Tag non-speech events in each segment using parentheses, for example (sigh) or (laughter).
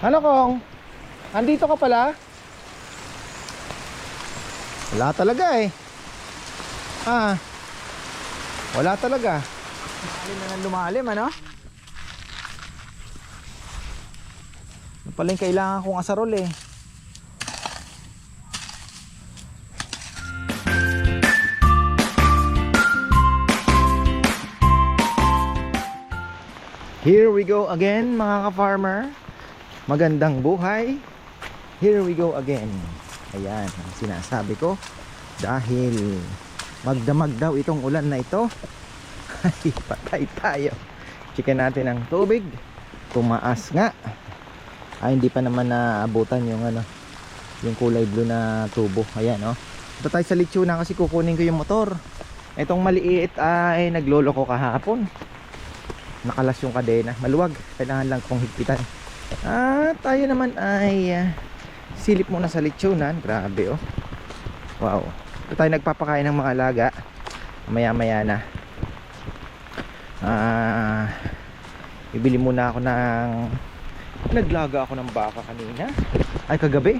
Ano kong? Andito ka pala? Wala talaga eh. Ah. Wala talaga. Lumalim na ng lumalim, ano? Ano pala yung kailangan kong asarol eh. Here we go again mga ka-farmer. Magandang buhay. Here we go again. Ayan, ang sinasabi ko. Dahil magdamag daw itong ulan na ito. (laughs) Ay, patay tayo. Chicken natin ang tubig. Tumaas nga. Ay, hindi pa naman naabutan yung ano, yung kulay blue na tubo. Ayan, oh. Ito tayo sa litsuna kasi kukunin ko yung motor. Itong maliit ay naglolo ko kahapon nakalas yung kadena maluwag kailangan lang kong higpitan at tayo naman ay ah, silip muna sa lechonan. Grabe oh. Wow. Ito tayo nagpapakain ng mga alaga. Maya maya na. Ah bibili muna ako ng naglaga ako ng baka kanina. Ay kagabi?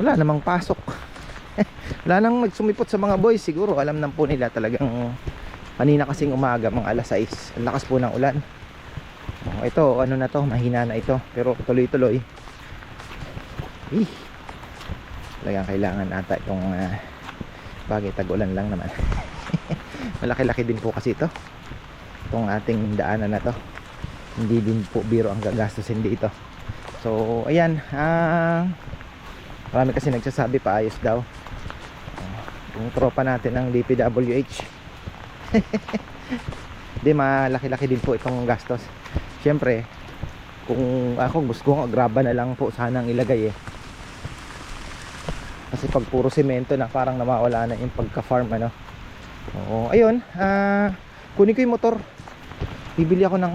Wala namang pasok. (laughs) Wala nang nagsumipot sa mga boys. Siguro alam na po nila talagang kanina kasing umaga mga alas 6 ang lakas po ng ulan oh, ito ano na to? Mahina na ito. Pero tuloy tuloy eh talagang kailangan ata itong uh, bagay. Tag-ulan lang naman. (laughs) Malaki laki din po kasi ito. Itong ating daanan na to. Hindi din po biro ang gagastusin dito so ayan ah marami kasi nagsasabi pa ayos daw. Yung tropa natin ng DPWH Hindi, (laughs) malaki-laki din po itong gastos. Siyempre, kung ako gusto ko, graba na lang po sanang ilagay eh. Kasi pag puro semento na parang namawala na yung pagka-farm ano. Oo, ayun, ah kunin ko yung motor. Bibili ako ng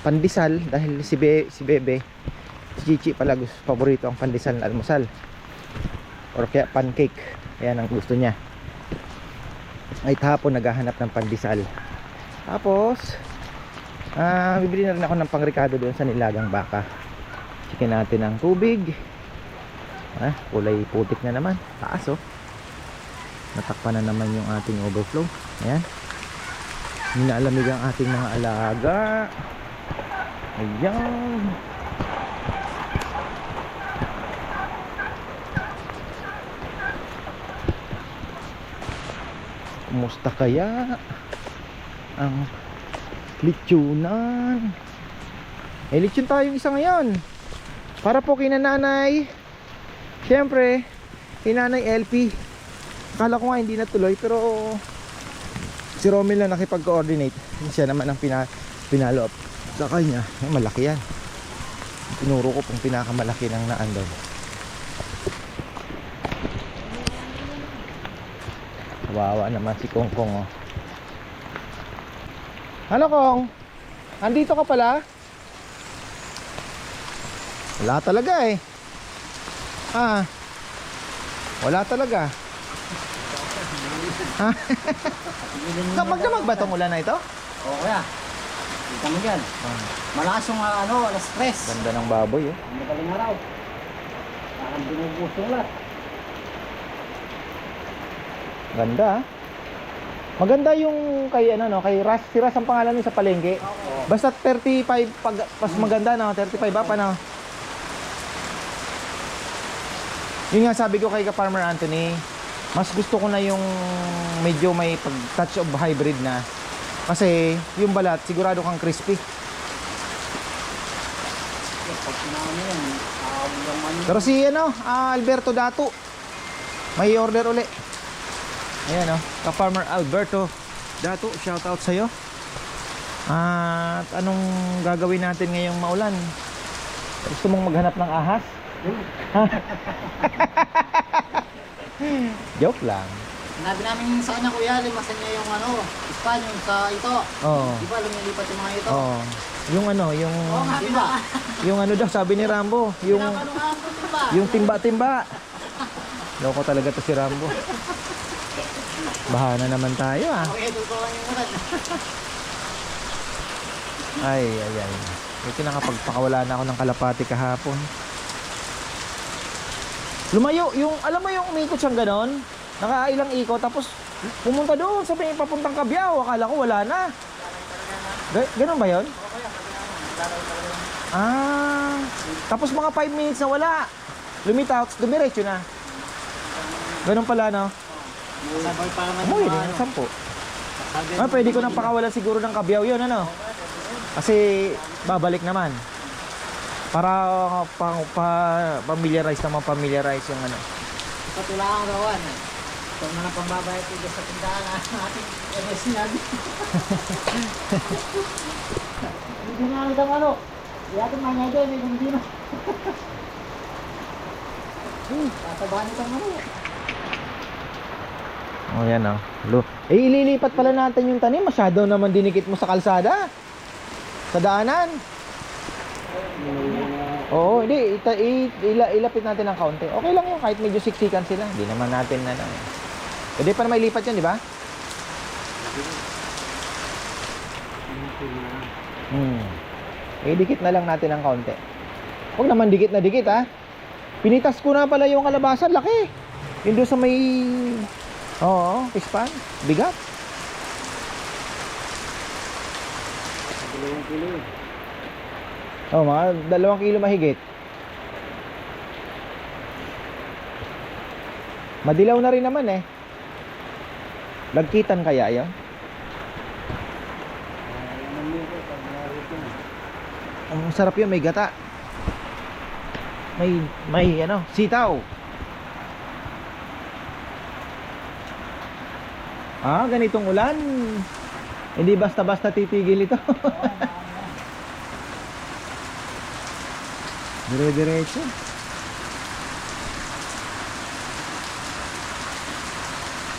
pandesal dahil si, Be, si Bebe, si Chichi pala gusto, paborito ang pandesal na almusal. Or kaya pancake. Ayan ang gusto niya ay hapon naghahanap ng pandesal tapos ah bibili na rin ako ng pangrikado doon sa nilagang baka. Chicken natin ng tubig. Ah, kulay putik na naman. Taas oh. Natakpan na naman yung ating overflow. Ayan. Ninaalamig ang ating mga alaga. Ayan. Kumusta kaya ang litsunan? Eh, litsun tayong isa ngayon. Para po kina nanay. Siyempre, kinanay LP. Akala ko nga hindi natuloy pero si Romel na nakipag-coordinate. Siya naman ang pina, pinalo sa kanya. Eh, malaki yan. Tinuro ko pong pinakamalaki ng naan doon. Kawawa naman si Kong Kong oh. Ano Kong? Andito ka pala? Wala talaga eh. Ah. Wala talaga. Ha? (laughs) Damag-damag ba tong ulan na ito? Oo kuya. Kita mo yan. Malakas yung ah, ano, alas stress. Ganda ng baboy oh. Ang magaling araw. Parang binubus yung lahat. Ganda ah. Maganda yung kay ano no, kay Ras, si Ras ang pangalan niya sa palengke. Basta 35 pag pas maganda no, 35 ba pa no. Yun nga sabi ko kay ka Farmer Anthony, mas gusto ko na yung medyo may pag touch of hybrid na. Kasi yung balat sigurado kang crispy. Yung ano. Pero si ano, ah, Alberto Dato. May order uli. Ayan oh, ka-farmer Alberto Dato, shout out sa iyo. At anong gagawin natin ngayong maulan? Gusto mong maghanap ng ahas? (laughs) Joke lang. Sinabi namin sa kanya kuya, limasan niya yung ano, span yung sa ito. Oo. Di ba lumilipat yung mga ito? Oh. Yung ano, yung Oo nga, di ba? yung ano daw sabi ni Rambo, yung yung timba-timba. Loko talaga to si Rambo. Bahana naman tayo ah. (laughs) Ay, ay, ay. Ito nakapagpakawala na ako ng kalapati kahapon. Lumayo, yung, alam mo yung umikot siyang ganon? Nakailang ikot, tapos pumunta doon sa may papuntang Kabyaw. Akala ko wala na. Ga- ganon ba yun? Ah, tapos mga 5 minutes na wala. Lumitaw, dumiretso na. Ganon pala, no? Sabay pa naman Umuwi din, ano. Sabi Ah, pwede ko nang pakawalan siguro ng kabyaw yun, ano? Kasi babalik naman. Para uh, pa, pa, familiarize naman, familiarize yung ano. Patulaan ko rawan. Ito mo na pambabayad ko sa tindahan na (laughs) ating ano sinabi. (laughs) Hindi na ano daw ano. Ating manya dyan, may hindi na. (laughs) Tatabahan itong ano. Oh, yan oh. Lo. Eh, ililipat pala natin yung tanim. Masyado naman dinikit mo sa kalsada. Sa daanan. Oo, hindi. Ita, ila, ilapit natin ng kaunti. Okay lang yun kahit medyo siksikan sila. Hindi naman natin na lang. Pwede pa naman ilipat yan, di ba? Hmm. Eh, dikit na lang natin ng kaunti. Huwag naman dikit na dikit, ha? Pinitas ko na pala yung kalabasan. Laki. Yun doon sa may... Oo, pispan. Bigat. Dalawang kilo. Oh, mga dalawang kilo mahigit. Madilaw na rin naman eh. Lagkitan kaya yun? Ang sarap yun, may gata. May, may ano, sitaw. Ah, ganitong ulan. Hindi basta-basta titigil ito. (laughs) Dire-diretso.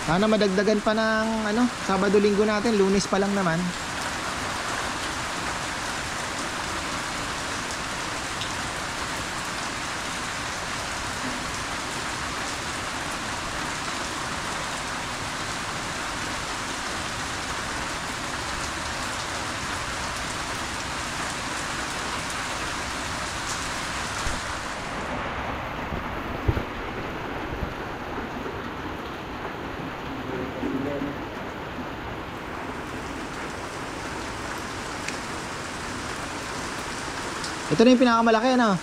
Sana madagdagan pa ng ano, Sabado Linggo natin, Lunes pa lang naman. Ito na yung pinakamalaki ano.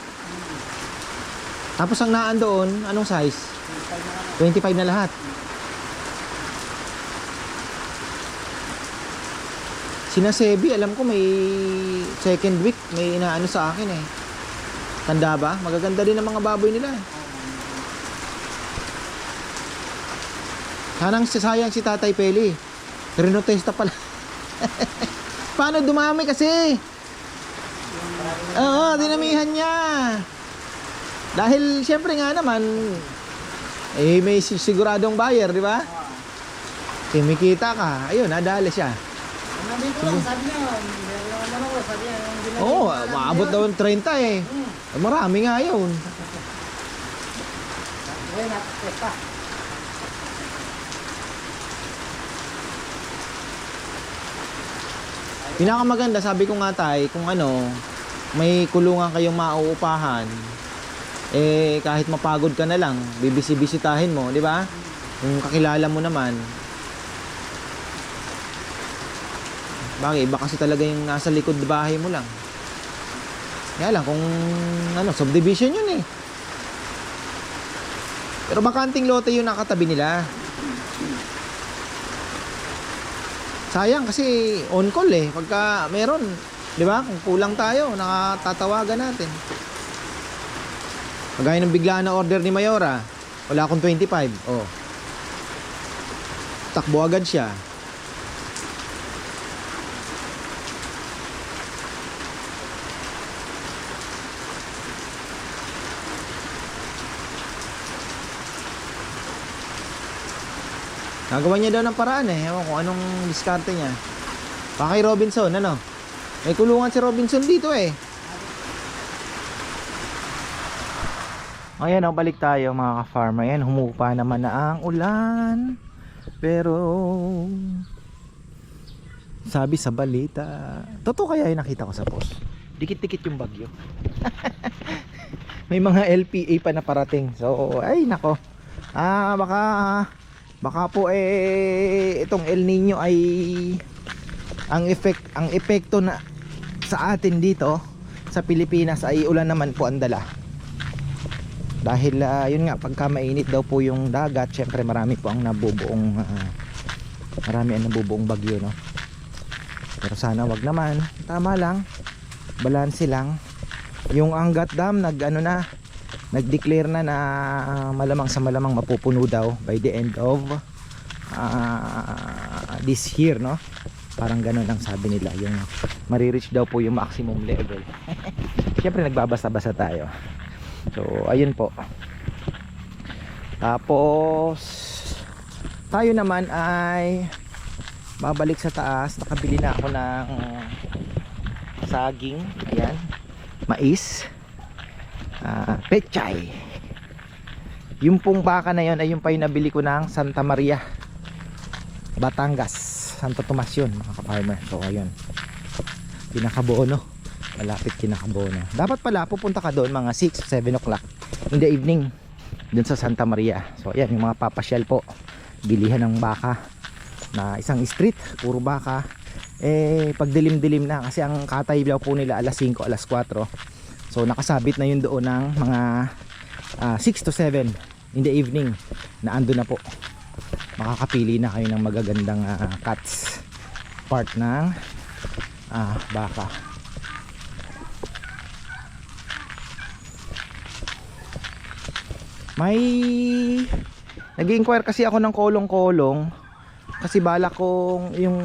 Tapos ang naan doon, anong size? 25 na lahat. Sina Sebi, alam ko may second week, may inaano sa akin eh. Tanda ba? Magaganda din ang mga baboy nila. Sanang sasayang si Tatay Peli. Rinotesta pala. (laughs) Paano dumami kasi? Oo, dinamihan niya. Dahil siyempre nga naman, eh may si- siguradong buyer, di ba? Kumikita ka. Ayun, nadali siya. Namin ko lang, sabi niya, ano ko, sabi niya, Oo, namin maabot daw ng 30 eh. Marami nga yun. Natin pa. Pinakamaganda, sabi ko nga tay, kung ano, may kulungan kayong mauupahan, eh kahit mapagod ka na lang, bibisi-bisitahin mo, di ba? Kung kakilala mo naman. Bagay, iba kasi talaga yung nasa likod bahay mo lang. Kaya lang, kung ano, subdivision yun eh. Pero bakanting lote yung nakatabi nila. Sayang kasi on call eh. Pagka meron, di ba? Kung kulang tayo, nakatatawagan natin. Kagaya ng biglaan na order ni Mayora, wala akong 25. Oh. Takbo agad siya. Nagawa niya daw ng paraan eh. Ewan kung anong diskarte niya. Pa kay Robinson, ano? May kulungan si Robinson dito eh. Ayan, oh, balik tayo mga ka-farmer. Ayan, humupa naman na ang ulan. Pero Sabi sa balita. Totoo kaya yung nakita ko sa post. Dikit-dikit yung bagyo. (laughs) May mga LPA pa na parating. So, ay nako. Ah, baka baka po eh itong El Nino ay ang effect ang epekto na sa atin dito sa Pilipinas ay ulan naman po ang dala. Dahil ah, yun nga pagka mainit daw po yung dagat, syempre marami po ang nabubuong ah, marami ang nabubuong bagyo no. Pero sana wag naman. Tama lang. Balanse lang. Yung Angat Dam nag ano na nag-declare na na malamang sa malamang mapupuno daw by the end of ah, this year no. Parang ganun ang sabi nila yung marireach daw po yung maximum level. (laughs) Siyempre nagbabasa-basa tayo. So ayun po. Tapos tayo naman ay babalik sa taas nakabili na ako ng saging ayan mais ah pechay yung pong baka na yon ay yung pa yung nabili ko ng Santa Maria Batangas Santo Tomas yun mga ka-farmer. So ayun. Pinakabono malapit kinakabono dapat pala pupunta ka doon mga 6 7 o'clock in the evening dun sa Santa Maria. So ayan yung mga papasyal po. Bilihan ng baka na isang street puro baka. Eh pag dilim-dilim na kasi ang katay daw po nila alas 5 alas 4 so nakasabit na yun doon ng mga ah, 6 to 7 in the evening. Na ando na po makakapili na kayo ng magagandang ah, cuts. Part ng ah, baka. May nag-inquire kasi ako ng kolong-kolong kasi bala kong yung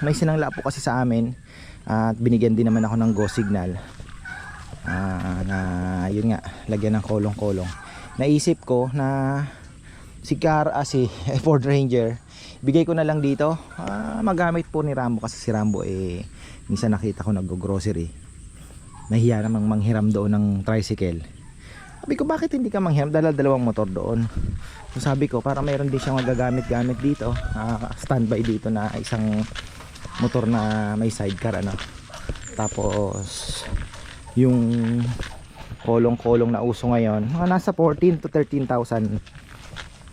may sinangla po kasi sa amin at binigyan din naman ako ng go signal. Ah, na yun nga lagyan ng kolong-kolong. Naisip ko na si car ah, si (laughs) Ford Ranger. Bigay ko na lang dito. Ah, magamit po ni Rambo kasi si Rambo eh minsan nakita ko nag-grocery. Nahiya namang manghiram doon ng tricycle. Sabi ko bakit hindi ka manghiram? Dala dalawang motor doon. So sabi ko para mayroon din siyang magagamit-gamit dito. Ah, standby dito na isang motor na may sidecar ano. Tapos yung kolong-kolong na uso ngayon mga nasa 14 to 13,000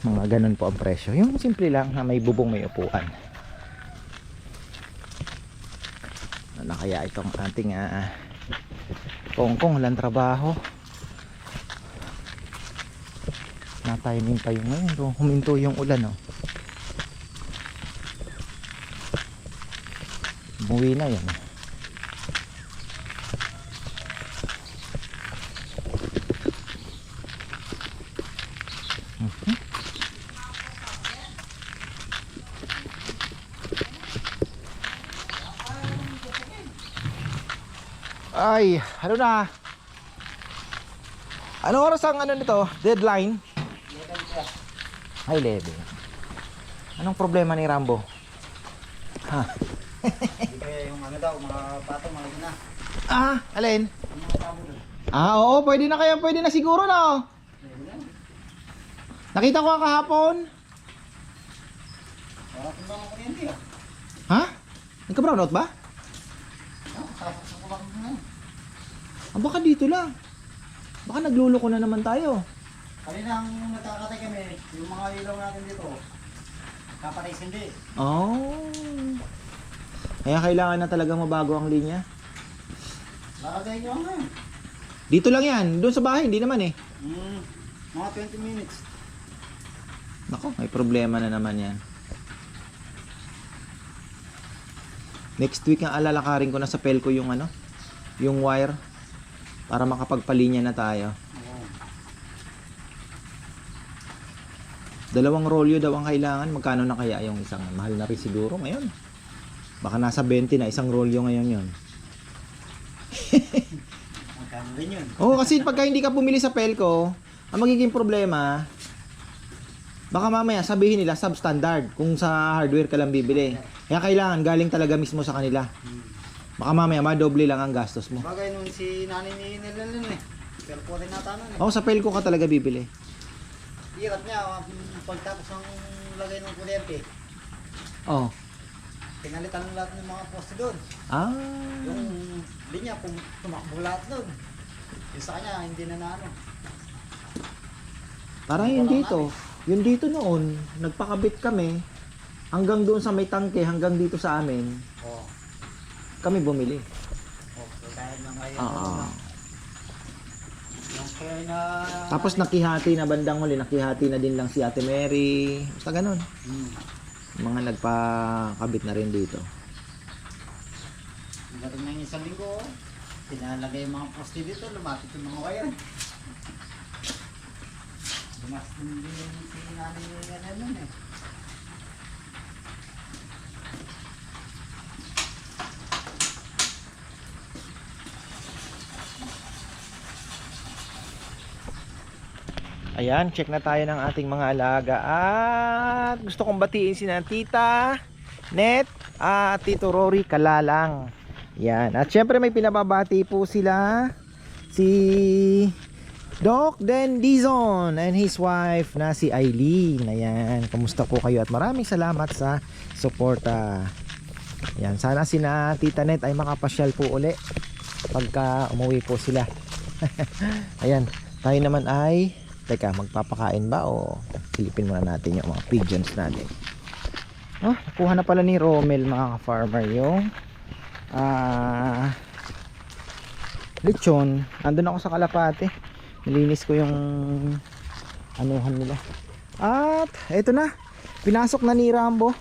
mga ganun po ang presyo yung simple lang na may bubong may upuan ano na kaya itong ating uh, kongkong walang trabaho na-timing pa yung ngayon huminto yung ulan oh. umuwi na yan Mhm. Ay, ano na? Ano oras ang ano nito? Deadline? Ay, 11. Anong problema ni Rambo? Ha? Kaya yung ano daw, mga pato, mga na. Ah, alin? Ah, oo, pwede na kaya, pwede na siguro na. oh. Nakita ko kahapon. Ah. Ha? Nagka-brown out ba? Tapos ako lang na. Ah, baka dito lang. Baka nagluloko na naman tayo. Kanina ang nagkakatay kami, yung mga ilaw natin dito, kapatay hindi. Oh. Kaya kailangan na talaga mabago ang linya. Nakatay nyo nga. Dito lang yan. Doon sa bahay, hindi naman eh. Hmm, mga 20 minutes. Nako, may problema na naman yan. Next week ang alalakarin ko na sa Pelco yung ano, yung wire para makapagpalinya na tayo. Dalawang rolyo daw ang kailangan. Magkano na kaya yung isang mahal na rin siguro ngayon? Baka nasa 20 na isang rolyo ngayon yon. (laughs) Magkano rin yun. Oo, kasi pagka hindi ka bumili sa Pelco, ang magiging problema, baka mamaya sabihin nila substandard kung sa hardware ka lang bibili. Kaya kailangan galing talaga mismo sa kanila. Baka mamaya madoble lang ang gastos mo. Bagay nun si nanay ni Nilalun eh. Pero po rin nata nun eh. Oo, sa Pelco ka talaga bibili. Hirap niya, ah, pagtapos ng lagay ng kuryente. Oo. pinalitan ng lahat ng mga poste doon. Ah. Yung linya, pum tumakbo lahat doon. Yung sa kanya, hindi na naano. Parang yun dito. Yun dito noon, nagpakabit kami hanggang doon sa may tangke, hanggang dito sa amin, Oo. Kami bumili. So dahil na ngayon. Oo. na, Yung na... Tapos nakihati na bandang huli, nakihati na din lang si Ate Mary. Basta ganun. Hmm. Mga nagpakabit na rin dito. Dating na isang linggo, oh. pinalagay yung mga poste dito, lumapit yung mga wire. Dumas din din yung si nanay yung ano nun eh. Ayan, check na tayo ng ating mga alaga at gusto kong batiin si na Tita Net at Tito Rory Kalalang. Yan. At syempre may pinababati po sila si Doc Den and his wife na si Eileen. Ayan, kamusta po kayo at maraming salamat sa suporta. Yan, sana si na Tita Net ay makapasyal po uli pagka umuwi po sila. (laughs) Ayan, tayo naman ay Teka, magpapakain ba o silipin muna natin yung mga pigeons natin. Oh, nakuha na pala ni Romel mga ka-farmer yung ah lechon. Andun ako sa kalapate. Nilinis ko yung anuhan nila. At eto na. Pinasok na ni Rambo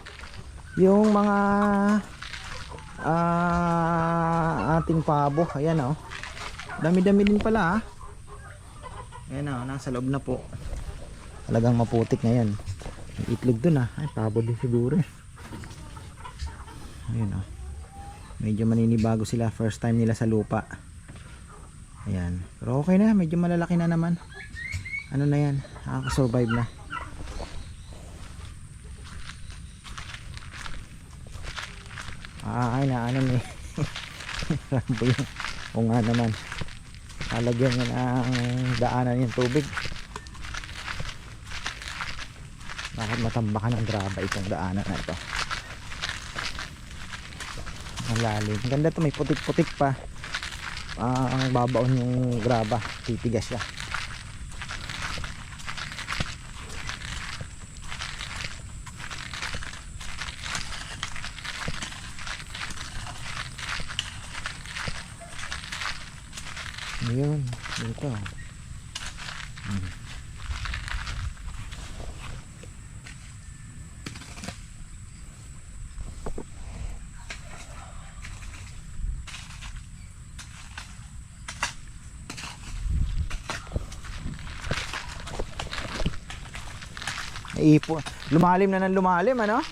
yung mga ah ating pabo. Ayan oh. Dami-dami din pala ah. Ayan na, nasa loob na po. Talagang maputik na yan. May itlog dun ah. Ay, pabo din siguro eh. Ayan ah. Medyo maninibago sila. First time nila sa lupa. Ayan. Pero okay na. Medyo malalaki na naman. Ano na yan. Nakaka-survive na. Ah, ay na ano ni. Rambo yung. O nga naman. Lalagyan niya ng daanan yung tubig. Bakit matambakan ng graba itong daanan na ito? Ang lalim. Ang Ganda to may putik-putik pa. Ah, ang babaon yung graba. Titigas siya. Ayun, dito. Hmm. Lumalim na ng lumalim? Ano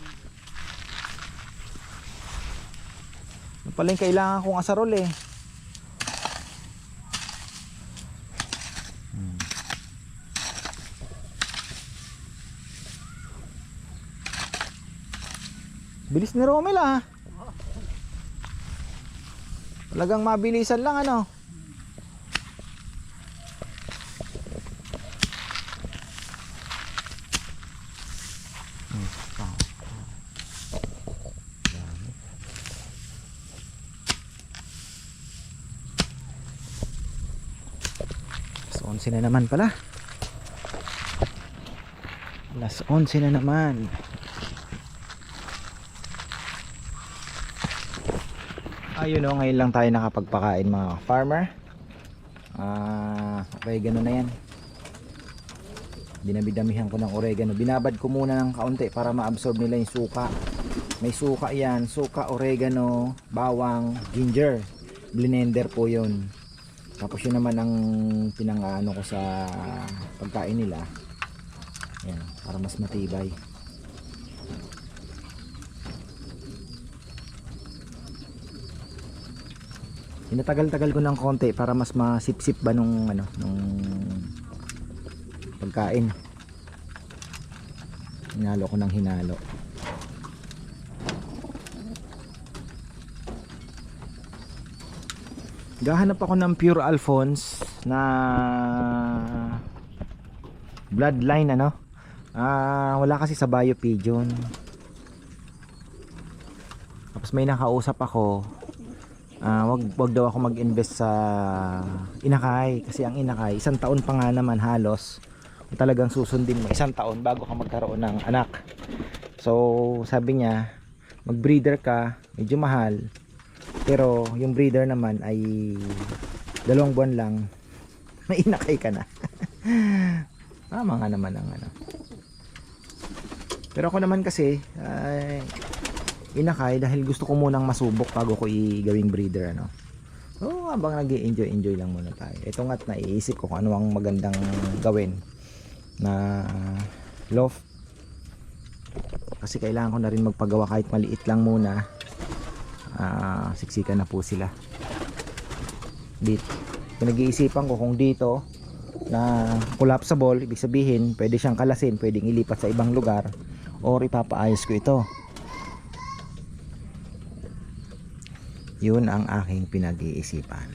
pala yung kailangan kong asarol eh. Bilis ni Romel ah. Talagang mabilisan lang ano. Alas 11 na naman pala. Alas 11 na naman. Ayun o, ngayon lang tayo nakapagpakain mga farmer. Ah, oregano na yan. Dinabidamihan ko ng oregano. Binabad ko muna ng kaunti para ma-absorb nila yung suka. May suka yan. Suka, oregano, bawang, ginger. Blender po yun. Tapos yun naman ang pinangaano ko sa pagkain nila. Yan, para mas matibay. Tinatagal-tagal ko ng konti para mas masipsip ba nung ano, nung pagkain. Hinalo ko ng hinalo. Gahanap ako ng pure Alphonse na bloodline ano. Ah, wala kasi sa Bio Pigeon. Tapos may nakausap ako, ah wag, wag daw ako mag-invest sa inakay. Kasi ang inakay, isang taon pa nga naman halos. Talagang susundin mo, isang taon bago ka magkaroon ng anak. So, sabi niya, mag-breeder ka, medyo mahal. Pero yung breeder naman ay dalawang buwan lang, (laughs) may inakay ka na. (laughs) Tama nga naman ang ano. Pero ako naman kasi, ay, inakay dahil gusto ko munang masubok bago ko i-gawing breeder ano. So habang nag enjoy enjoy lang muna tayo. Ito nga't naiisip ko kung ano ang magandang gawin na loft. Kasi kailangan ko na rin magpagawa kahit maliit lang muna. Ah, siksikan na po sila. Dito. Pinag-iisipan ko kung dito na collapsible, ibig sabihin pwede siyang kalasin, pwedeng ilipat sa ibang lugar or ipapaayos ko ito. Yun ang aking pinag-iisipan.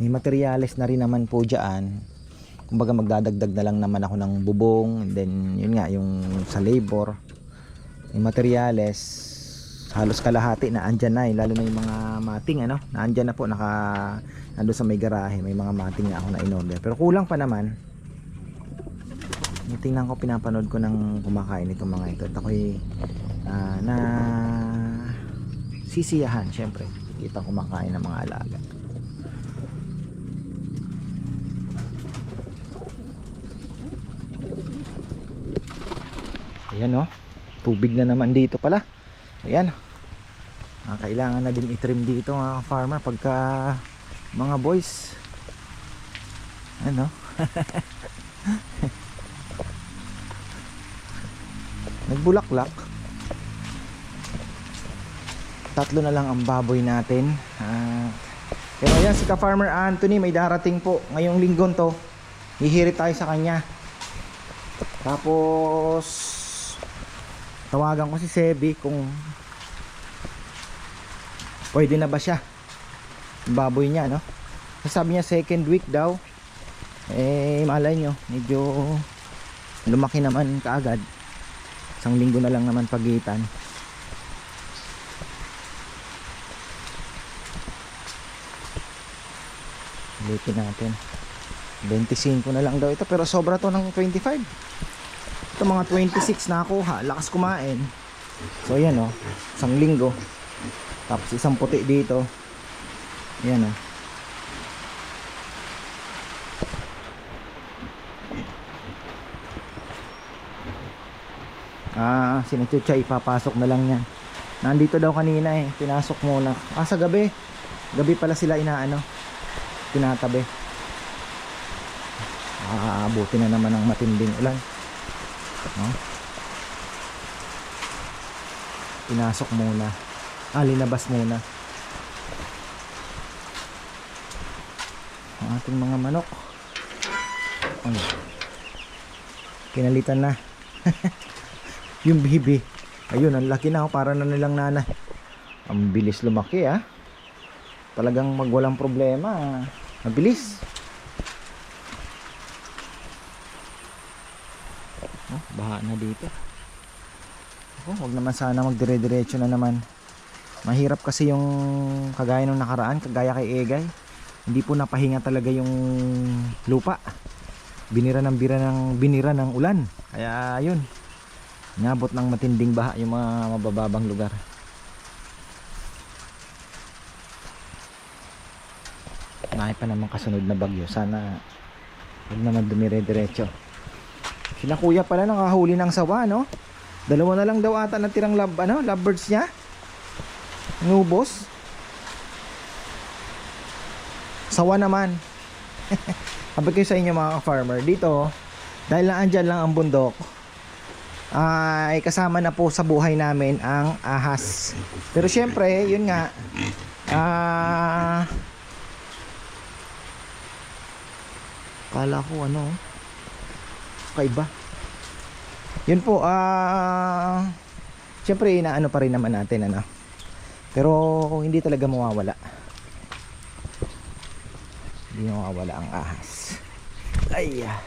May materyales na rin naman po dyan. Kumbaga magdadagdag na lang naman ako ng bubong. And then yun nga, yung sa labor. May materyales. Halos kalahati na andyan na eh. Lalo na yung mga mating ano. Na andyan na po. Naka, nando sa may garahe. May mga mating na ako na in-order. Pero kulang pa naman. Tingnan ko, pinapanood ko ng kumakain itong mga ito. At ako'y ah, na sisiyahan syempre. Kita kumakain ng mga alaga. Ayan o tubig na naman dito pala. Ayan. Ah, kailangan na din itrim dito mga farmer pagka mga boys. Ano? (laughs) Nagbulaklak tatlo na lang ang baboy natin. Ah, pero ayan si ka-farmer Anthony may darating po. Ngayong linggon to hihirit tayo sa kanya. Tapos tawagan ko si Sebi kung pwede na ba siya? Baboy niya no? Sabi niya second week daw. Eh malay nyo medyo lumaki naman kaagad. Isang linggo na lang naman pagitan ulitin natin. 25 na lang daw ito pero sobra to ng 25 ito mga 26 na nakuha lakas kumain. So ayan o isang linggo. Tapos isang puti dito. Ayan o ah sinachucha ipapasok na lang yan. Nandito daw kanina eh. Pinasok muna. Ah sa gabi. Gabi pala sila inaano tinatabi aabuti na naman ng matinding ulan. No? pinasok muna. Ah muna. Ang ating mga manok. Ano? Kinalitan na. (laughs) Yung bibi. Ayun ang laki na oh, para na nilang nanay. Ang bilis lumaki ah. Talagang magwalang problema mabilis. Oh, baha na dito. Oh, wag naman sana magdire-diretso na naman. Mahirap kasi yung kagaya nung nakaraan kagaya kay Egay. Hindi po napahinga talaga yung lupa. Binira ng bira ng binira ng ulan. Kaya yun Inabot ng matinding baha yung mga mabababang lugar. May pa naman kasunod na bagyo. Sana huwag naman dumire-diretso. Sila kuya pala nakahuli ng sawa, no? Dalawa na lang daw ata natirang love, ano, lovebirds niya. Nubos. Sawa naman. (laughs) Sabi kayo sa inyo mga farmer dito, dahil na andyan lang ang bundok, ay kasama na po sa buhay namin ang ahas. Pero syempre, yun nga, ah, kala ko ano, kaiba. Yun po, ah, syempre inaano pa rin naman natin, ano. Pero hindi talaga mawawala. Hindi mawawala ang ahas. Ay, ah.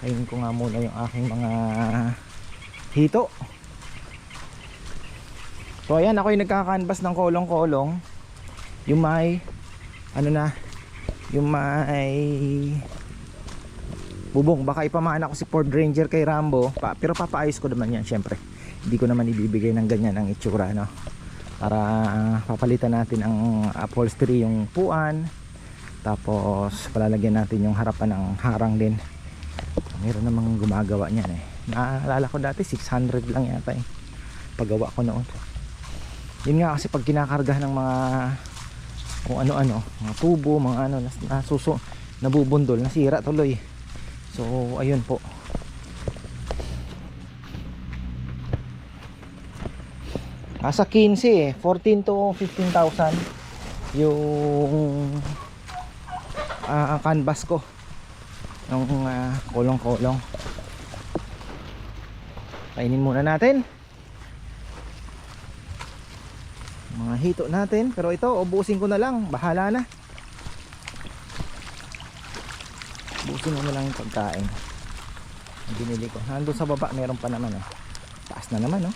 Ayun ko nga muna yung aking mga hito. So ayan, ako yung nagkakanvas ng kolong-kolong. Yung may, ano na, yung may bubong. Baka ipamana ko si Ford Ranger kay Rambo. Pa, pero papaayos ko naman yan, syempre. Hindi ko naman ibibigay ng ganyan ang itsura, no? Para ah, papalitan natin ang upholstery, yung puan. Tapos palalagyan natin yung harapan ng harang din. Meron namang gumagawa niyan eh. Naalala ko dati 600 lang yata eh. Paggawa ko noon. Yun nga kasi pag kinakarga ng mga kung ano-ano, mga tubo, mga ano, nas, nasuso, nabubundol, nasira tuloy. So, ayun po. Nasa 15 eh, 14 to 15,000 yung ah, canvas ko ng ah, kolong-kolong. Kainin muna natin. Mga hito natin, pero ito ubusin ko na lang, bahala na. Ubusin mo na lang yung pagkain. Binili ko. Nandun sa baba, meron pa naman oh. Taas na naman oh.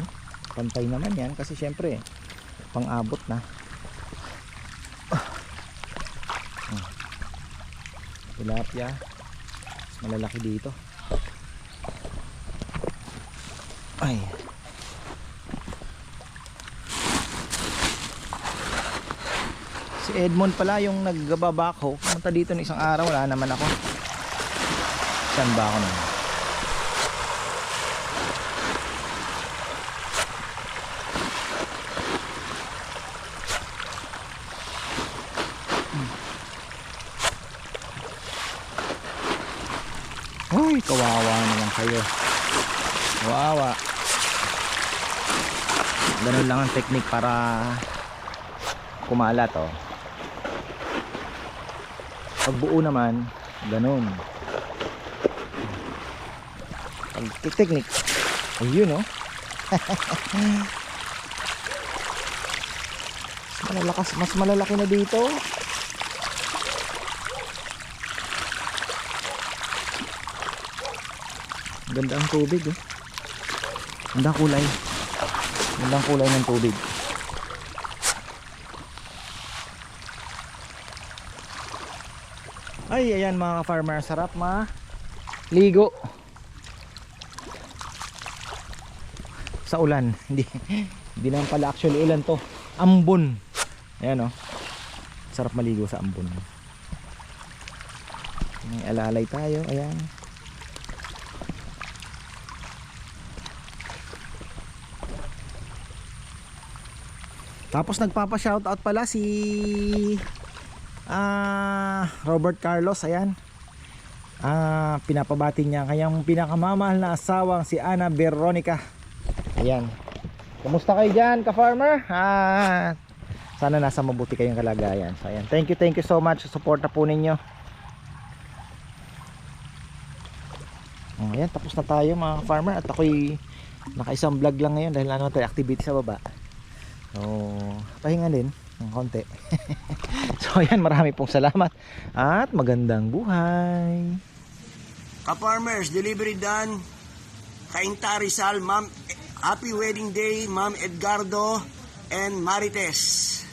oh pantay naman yan kasi syempre pang-abot na. Ah. Oh. Tilapia. Malalaki dito. Ay. Si Edmond pala yung nagbabako. Pumunta dito ng isang araw, wala naman ako. Saan ba ako naman? Uy, kawawa naman kayo. Kawawa. Ganun lang ang technique para kumalat oh. Pag buo naman, ganun. Pag technique, ayun oh. (laughs) mas malalakas, mas malalaki na dito. Ganda ang tubig eh. Ganda kulay. Ganda kulay ng tubig. Ay, ayan mga farmer, sarap ma ligo. Sa ulan, (laughs) hindi hindi naman pala actually ulan to. Ambon. Ayan oh. Sarap maligo sa ambon. May alalay tayo, ayan. Tapos nagpapa-shoutout pala si ah Robert Carlos, ayan. Ah, pinapabati niya ang kanyang pinakamamahal na asawang si Ana Veronica. Ayan. Kumusta kayo diyan, ka-farmer? Ah, sana nasa mabuti kayong kalagayan. So, ayan. Thank you, thank you so much sa suporta po ninyo. Oh, ayan, tapos na tayo mga farmer at ako'y naka-isang vlog lang ngayon dahil ano tayo activity sa baba. So, pahinga din ng konti. (laughs) so, ayan, marami pong salamat at magandang buhay. Ka-farmers, delivery done. Kainta Rizal, Ma'am. Happy wedding day, Ma'am Edgardo and Marites.